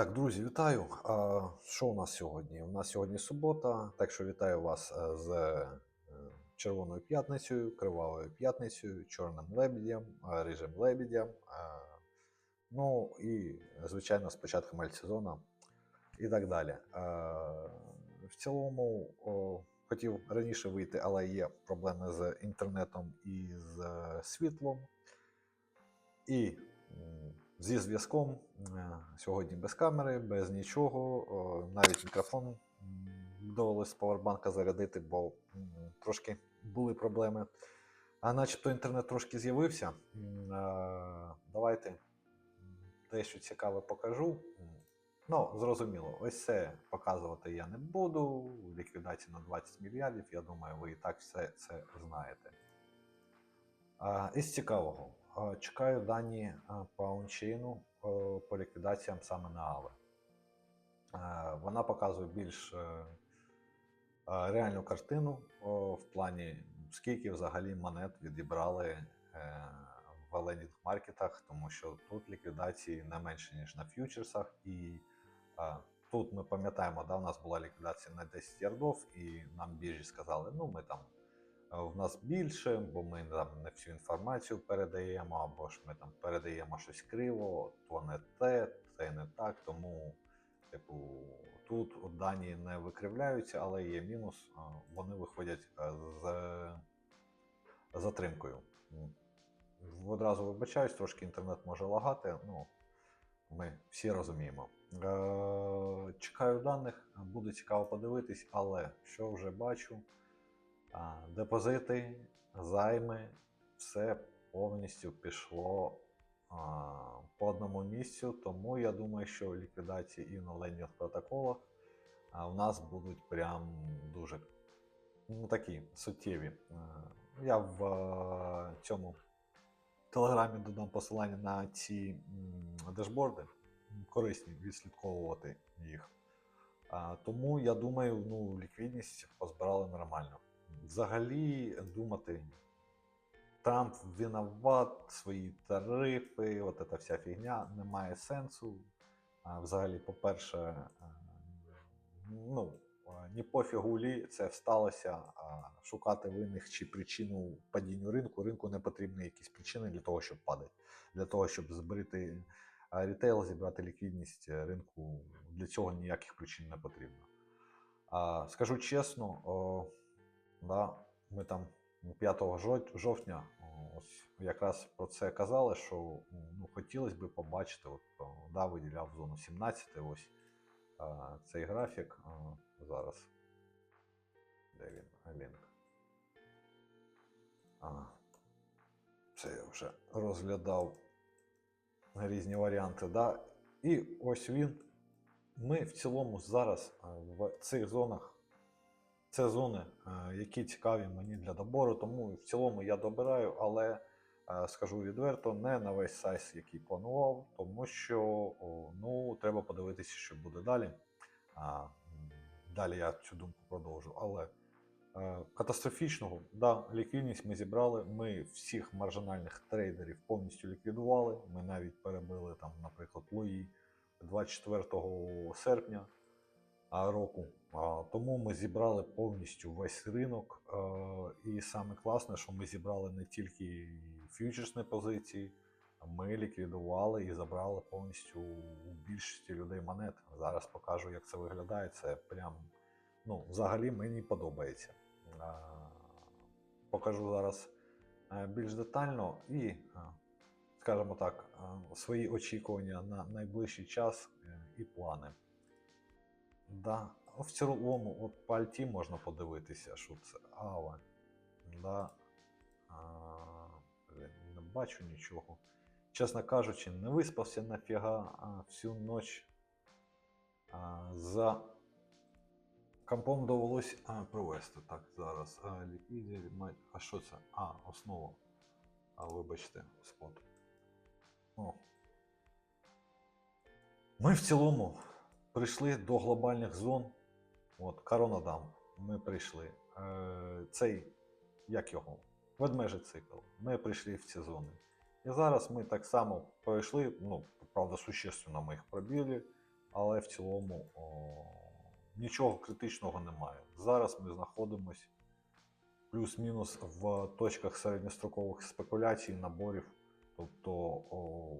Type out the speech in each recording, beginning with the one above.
Так, друзі, вітаю. А, що у нас сьогодні? У нас сьогодні субота, так що вітаю вас е, з е, Червоною п'ятницею, Кривавою п'ятницею, Чорним лебедем, е, Рижим лебедем. е, Ну і, звичайно, з початком альтсезону і так далі. В цілому хотів раніше вийти, але є проблеми з інтернетом і з світлом. І зі зв'язком е, сьогодні без камери, без нічого. Навіть мікрофон довелось з павербанка зарядити, бо трошки були проблеми. А начебто інтернет трошки з'явився. Е, Давайте дещо цікаве покажу. Ну, зрозуміло, ось це показувати я не буду. Ліквідація на 20 мільярдів. Я думаю, ви і так все це знаєте. Із цікавого, чекаю дані а, по аунчейну о, по ліквідаціям саме на Аве. Вона показує більш е, реальну картину в плані, скільки взагалі монет відібрали е, в лендінг-маркетах, тому що тут ліквідації не менше, ніж на ф'ючерсах. І тут ми пам'ятаємо, да, у нас була ліквідація на 10 ярдов, і нам біржі сказали, ну ми там е, в нас більше, бо ми там не всю інформацію передаємо, або ж ми там передаємо щось криво, то не те, це не так. Тому, типу, тут дані не викривляються, але є мінус, вони виходять з затримкою. Одразу вибачаюсь, трошки інтернет може лагати. Ну, ми всі розуміємо. Е, чекаю даних, буде цікаво подивитись, але що вже бачу, депозити, займи, все повністю пішло по одному місцю. Тому я думаю, що ліквідації і лендінг протоколах у нас будуть прям дуже ну, такі суттєві. Я в цьому телеграмі додам посилання на ці дешборди. Корисні відслідковувати їх. Тому я думаю, ну, ліквідність позбирали нормально. Взагалі думати, Трамп винуват, свої тарифи, от ця вся фігня не має сенсу. Взагалі, по-перше, ну, ні пофігу лі це сталося. Шукати винних чи причину падінню ринку. Ринку не потрібні якісь причини для того, щоб падати. Для того, щоб зберегти а, рітейл, зібрати ліквідність е, ринку. Для цього ніяких причин не потрібно. Скажу чесно, да, ми там 5 жовтня ось якраз про це казали, що ну, хотілося б побачити, от, да, виділяв зону 17, ось цей графік зараз. Де він? Лінк. А, це я вже розглядав різні варіанти. Да? І ось він. Ми в цілому зараз в цих зонах. Це зони, які цікаві мені для добору, тому в цілому я добираю, але скажу відверто, не на весь сайз, який планував, тому що ну, треба подивитися, що буде далі. Далі я цю думку продовжу. Але е, катастрофічного, да, ліквідність ми зібрали. Ми всіх маржинальних трейдерів повністю ліквідували. Ми навіть перебили там, наприклад, Луї 24 серпня року. Тому ми зібрали повністю весь ринок. І саме класне, що ми зібрали не тільки фьючерсні позиції, ми ліквідували і забрали повністю у більшості людей монет. Зараз покажу, як це виглядає. Це прям ну, взагалі мені подобається. Покажу зараз більш детально і, скажімо так, свої очікування на найближчий час е, і плани. Да. В цілому, от по Альті можна подивитися, що це Ава. Да. Не бачу нічого. Чесно кажучи, не виспався нафіга а, всю ніч. За компом довелось а, провести. Так, зараз. А, а що це? А, основа. А, вибачте, спот. О. Ми в цілому прийшли до глобальних зон. От, Коронадам. Ми прийшли. Е, цей, як його? Ведмежий цикл. Ми прийшли в ці зони. І зараз ми так само пройшли, ну, правда, существенно ми їх пробили, але в цілому о, нічого критичного немає. Зараз ми знаходимось плюс-мінус в точках середньострокових спекуляцій, наборів. Тобто, о,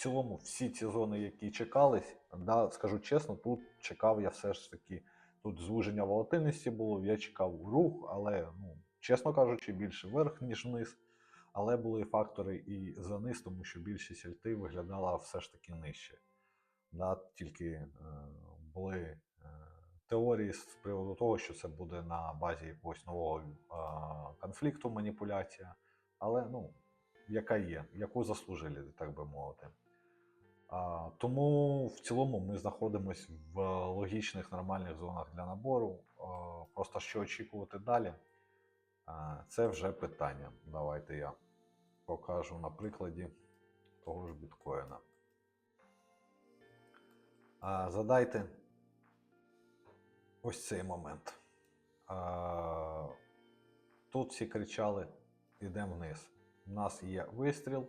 цілому, всі ці зони, які чекались, да, скажу чесно, тут чекав я все ж таки. Тут звуження волатильності було, я чекав рух, але, ну, чесно кажучи, більше вверх, ніж вниз. Але були фактори і за низ, тому що більшість альти виглядала все ж таки нижче. Да, тільки е, були е, теорії з приводу того, що це буде на базі якогось нового е, конфлікту маніпуляція. Але ну, яка є, яку заслужили, так би мовити. Тому в цілому ми знаходимося в логічних нормальних зонах для набору. Просто що очікувати далі, це вже питання. Давайте я покажу на прикладі того ж біткоїна. Задайте ось цей момент. Тут всі кричали: йдемо вниз. У нас є вистріл.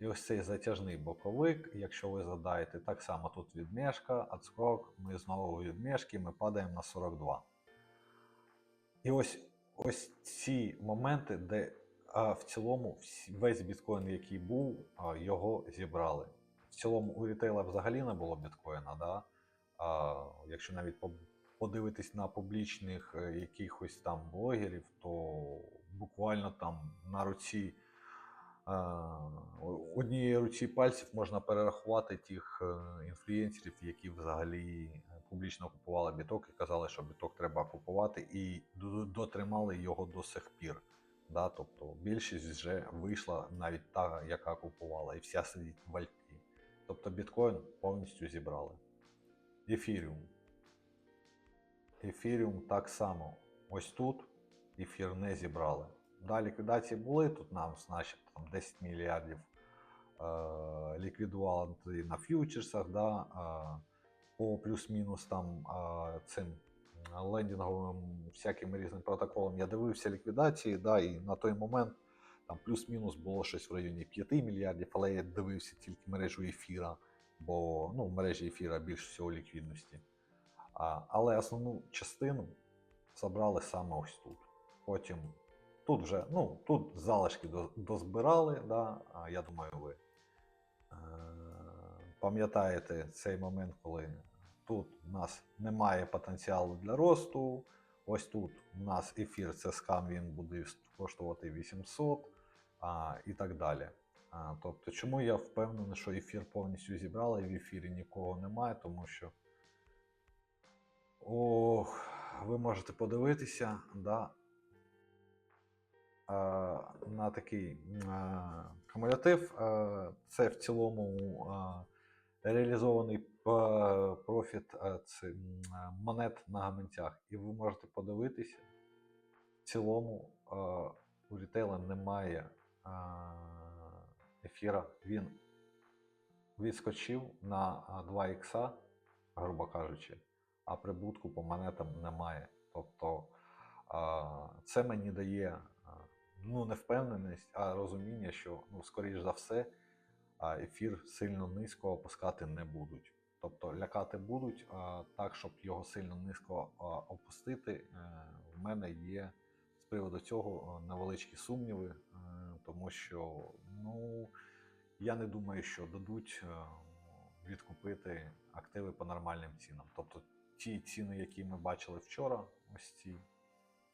І ось цей затяжний боковик, якщо ви задаєте, так само тут відмішка, отскок, ми знову відмішки, ми падаємо на 42. І ось ось ці моменти, де а, в цілому весь біткоін, який був, а, його зібрали. В цілому у рітейла взагалі не було біткоїна, да? а, якщо навіть подивитись на публічних е, якихось там блогерів, то буквально там на руці а, о- однією руці пальців можна перерахувати тих е, інфлюєнсерів, які взагалі е, публічно купували біток і казали, що біток треба купувати, і дотримали його до сих пір. Да? Тобто більшість вже вийшла навіть та, яка купувала, і вся сидить в альті. Тобто біткоін повністю зібрали. Ефіріум. Ефіріум так само. Ось тут ефір не зібрали. Да, ліквідації були, тут нам, значить, там 10 мільярдів е, ліквідували на ф'ючерсах, да, е, по плюс-мінус там е, цим лендінговим всяким різним протоколам. Я дивився ліквідації, да, і на той момент там плюс-мінус було щось в районі 5 мільярдів, але я дивився тільки мережу ефіра, бо ну, в мережі ефіра більше всього ліквідності. А, але основну частину забрали саме ось тут. Потім тут вже, ну, тут залишки дозбирали, да, я думаю, ви е, пам'ятаєте цей момент, коли тут у нас немає потенціалу для росту. Ось тут у нас ефір це скам, він буде коштувати 800 а, і так далі. А, тобто, чому я впевнений, що ефір повністю зібрали, і в ефірі нікого немає, тому що Ох, ви можете подивитися, да, на такий е, кумулятив. Е, Це в цілому е, реалізований профіт е, е, монет на гаманцях. І ви можете подивитися, в цілому е, у рітейла немає е, ефіра. Він відскочив на 2 ікса, грубо кажучи а прибутку по монетам немає. Тобто це мені дає ну, не впевненість, а розуміння, що ну, скоріш за все ефір сильно низько опускати не будуть. Тобто лякати будуть а, так, щоб його сильно низько опустити. е, В мене є з приводу цього е, невеличкі сумніви, е, тому що ну, я не думаю, що дадуть відкупити активи по нормальним цінам. Тобто ті ціни, які ми бачили вчора, ось ці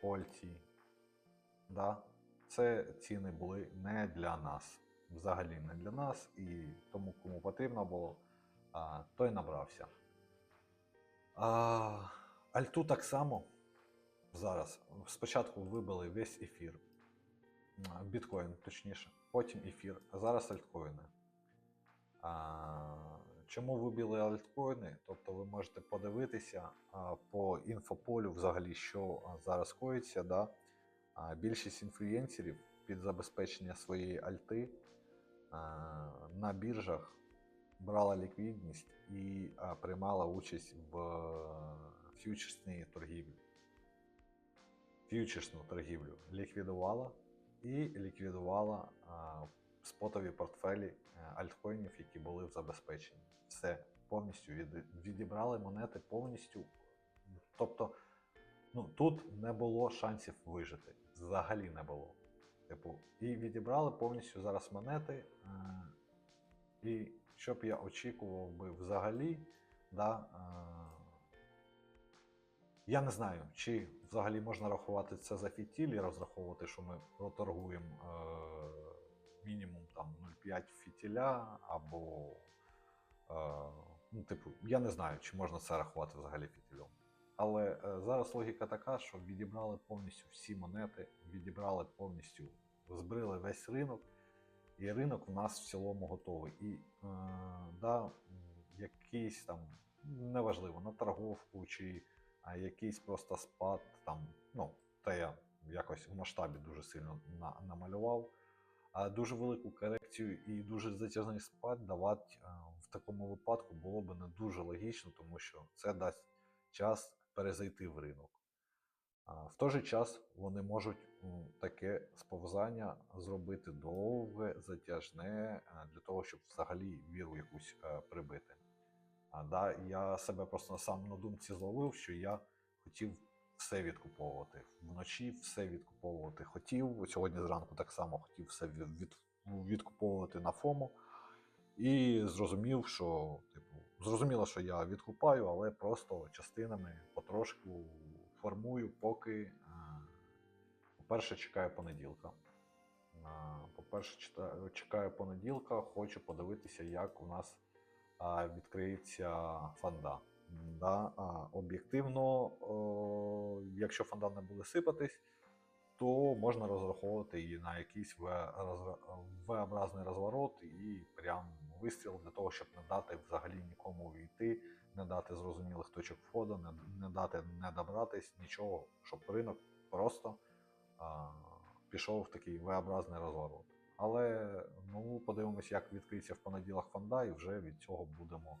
польці, да, це ціни були не для нас. Взагалі не для нас, і тому, кому потрібно було, той набрався. А, Альту так само зараз. Спочатку вибили весь ефір, біткоін, точніше, потім ефір, а зараз альткоїни. А, чому вибили альткоїни? Тобто ви можете подивитися по інфополю взагалі, що зараз коїться. Да? Більшість інфлюєнсерів під забезпечення своєї альти на біржах брала ліквідність і приймала участь в е, фьючерсній торгівлі. Фьючерсну торгівлю ліквідувала і ліквідувала спотові портфелі е, альткоїнів, які були в забезпеченні. Все повністю відібрали монети повністю. Тобто, ну тут не було шансів вижити. Взагалі не було. Типу, і відібрали повністю зараз монети. Е, і що б я очікував би взагалі, да, е, я не знаю, чи взагалі можна рахувати це за фітіль і розраховувати, що ми проторгуємо е, мінімум там 0,5 фітіля, або. Е, ну, типу, я не знаю, чи можна це рахувати взагалі фітілем. Але е, зараз логіка така, що відібрали повністю всі монети, відібрали повністю, збрили весь ринок, і ринок у нас в цілому готовий. І е, да, якийсь там, неважливо, на торговку чи якийсь просто спад, там, ну, те я якось в масштабі дуже сильно на, намалював. А дуже велику корекцію і дуже затяжний спад давати е, в такому випадку було б не дуже логічно, тому що це дасть час перезайти в ринок. В той же час вони можуть таке сповзання зробити довге, затяжне, для того, щоб взагалі віру якусь е, прибити. Да, я себе просто сам на думці зловив, що я хотів все відкуповувати. Вночі все відкуповувати хотів. Сьогодні зранку так само хотів все від, від, відкуповувати на ФОМу. І зрозумів, що, типу, зрозуміло, що я відкупаю, але просто частинами потрошку формую, поки, е, по-перше, чекаю понеділка. Е, По-перше, чекаю понеділка, хочу подивитися, як у нас відкриється фонда. Да, об'єктивно, якщо фонда не буде сипатись, то можна розраховувати і на якийсь розра- V-образний розворот і прям вистріл для того, щоб не дати взагалі нікому війти, не дати зрозумілих точок входу, не, не дати не добратись, нічого, щоб ринок просто а, пішов в такий V-образний розворот. Але ну, подивимось, як відкриється в понеділок фонда, і вже від цього будемо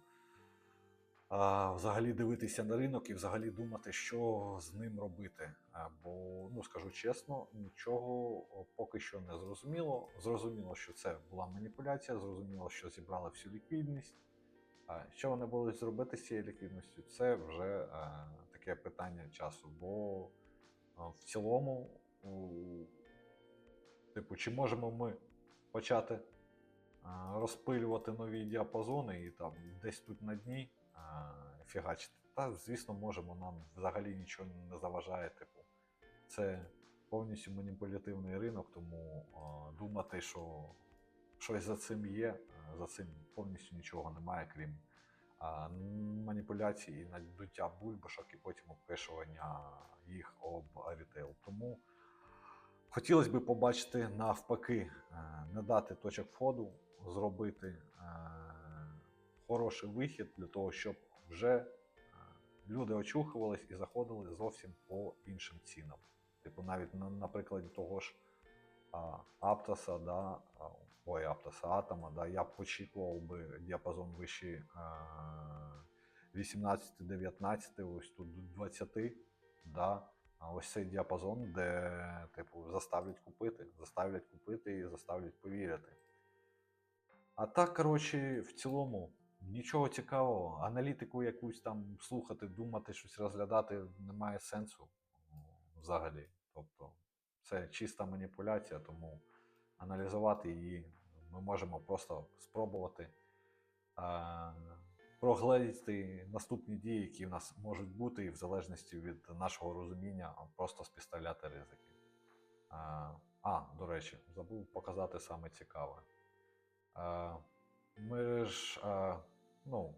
а, взагалі дивитися на ринок і взагалі думати, що з ним робити. А, Бо, ну скажу чесно, нічого поки що не зрозуміло. Зрозуміло, що це була маніпуляція, зрозуміло, що зібрали всю ліквідність. А, Що вони будуть зробити з цією ліквідністю, це вже е, таке питання часу. Бо е, в цілому, у, типу, чи можемо ми почати а, розпилювати нові діапазони і там десь тут на дні а, фігачити. Та, звісно, можемо, нам взагалі нічого не заважає. Типу, це повністю маніпулятивний ринок, тому думати, що щось за цим є, за цим повністю нічого немає, крім маніпуляцій і надуття бульбашок, і потім обпишування їх об рітейл. Тому Хотілося б побачити навпаки, не дати точок входу, зробити хороший вихід для того, щоб вже е, люди очухувались і заходили зовсім по іншим цінам. Типу, навіть на, на прикладі того ж а, Аптоса, да, ой, Аптоса Атома, да, я б очікував би діапазон вище е, 18-19, ось тут до 20, да, а ось цей діапазон, де типу, заставлять купити, заставлять купити і заставлять повірити. А так, коротше, в цілому, нічого цікавого. Аналітику якусь там слухати, думати, щось розглядати немає сенсу взагалі. Тобто, це чиста маніпуляція, тому аналізувати її ми можемо просто спробувати а, прогледіти наступні дії, які в нас можуть бути, і в залежності від нашого розуміння, просто співставляти ризики. А, а, до речі, забув показати саме цікаве. А, ми ж, а, ну,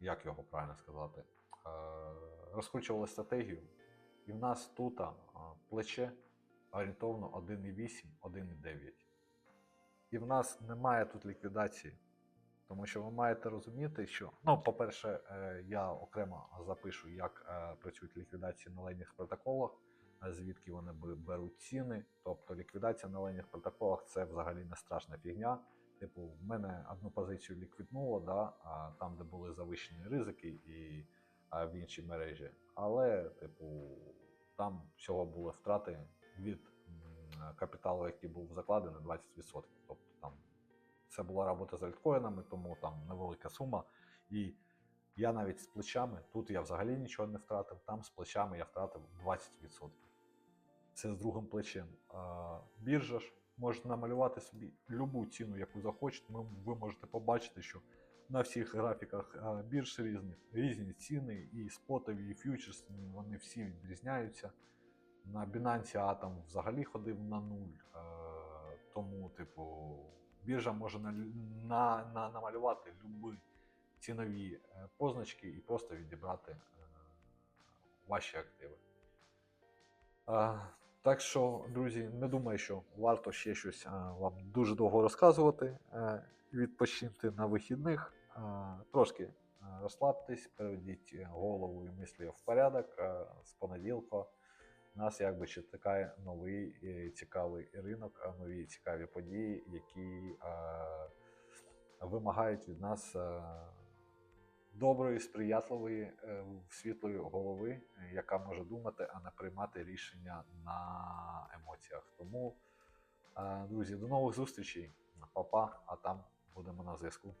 як його правильно сказати, розкручували стратегію, і в нас тут плече орієнтовно 1,8, 1,9. І в нас немає тут ліквідації. Тому що ви маєте розуміти, що, ну, по-перше, е, я окремо запишу, як е, працюють ліквідації на лейних протоколах, е, звідки вони беруть ціни. Тобто ліквідація на лейних протоколах це взагалі не страшна фігня. Типу, в мене одну позицію ліквіднуло, да, а там, де були завищені ризики, і а, в іншій мережі. Але, типу, там всього були втрати від капіталу, який був закладений 20%. Тобто там це була робота з альткоїнами, тому там невелика сума. І Я навіть з плечами, тут я взагалі нічого не втратив, там з плечами я втратив 20%. Це з другим плечем. Біржа ж може намалювати собі любу ціну, яку захочете. Ви можете побачити, що на всіх графіках бірж різних різні ціни, і спотові, і фьючерсні, вони всі відрізняються. На Binance Atom взагалі ходив на нуль. Тому, типу, біржа може на, на, на, намалювати любі цінові е, позначки і просто відібрати е, ваші активи. Так що, друзі, не думаю, що варто ще щось е, вам дуже довго розказувати. Е, відпочиньте на вихідних, е, трошки розслабтесь, приведіть голову і мислі в порядок з понеділка. Нас якби чекає новий цікавий ринок, нові цікаві події, які вимагають від нас доброї, сприятливої, е, світлої голови, е, яка може думати, а не приймати рішення на емоціях. Тому, е, друзі, до нових зустрічей, Па-па, а там будемо на зв'язку.